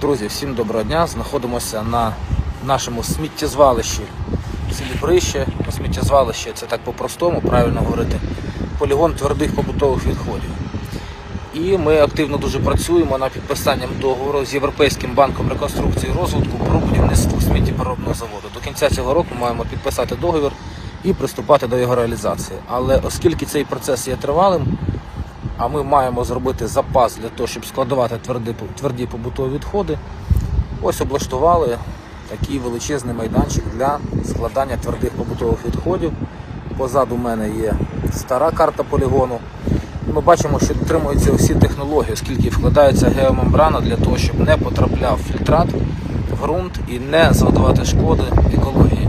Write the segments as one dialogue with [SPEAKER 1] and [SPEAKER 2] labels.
[SPEAKER 1] Друзі, всім доброго дня. Знаходимося на нашому сміттєзвалищі в селі Брище. Ну, Сміттєзвалище це так по-простому, правильно говорити. Полігон твердих побутових відходів. І ми активно дуже працюємо над підписанням договору з Європейським банком реконструкції і розвитку про будівництво сміттєпереробного заводу. До кінця цього року маємо підписати договір і приступати до його реалізації. Але оскільки цей процес є тривалим, а ми маємо зробити запас для того, щоб складувати тверді, тверді побутові відходи. Ось облаштували такий величезний майданчик для складання твердих побутових відходів. Позаду мене є стара карта полігону. Ми бачимо, що дотримуються всі технології, оскільки вкладається геомембрана для того, щоб не потрапляв фільтрат в ґрунт і не завдавати шкоди екології.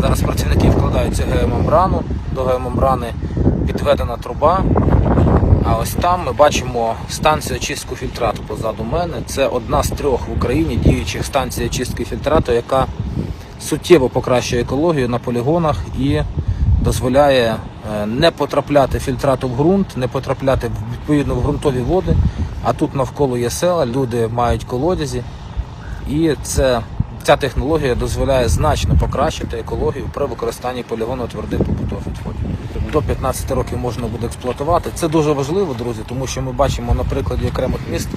[SPEAKER 1] Зараз працівники вкладають геомембрану, до геомембрани підведена труба, а ось там ми бачимо станцію очистки фільтрату позаду мене. Це одна з трьох в Україні діючих станцій очистки фільтрату, яка суттєво покращує екологію на полігонах і дозволяє е, не потрапляти фільтрату в ґрунт, не потрапляти відповідно в ґрунтові води. А тут навколо є села, люди мають колодязі, і це, ця технологія дозволяє значно покращити екологію при використанні полігону твердих побутових відходів. До 15 років можна буде експлуатувати. Це дуже важливо, друзі, тому що ми бачимо на прикладі окремих міст,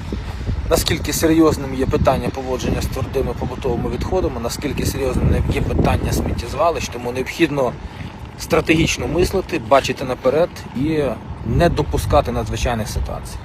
[SPEAKER 1] наскільки серйозним є питання поводження з твердими побутовими відходами, наскільки серйозним є питання сміттєзвалищ, тому необхідно стратегічно мислити, бачити наперед і не допускати надзвичайних ситуацій.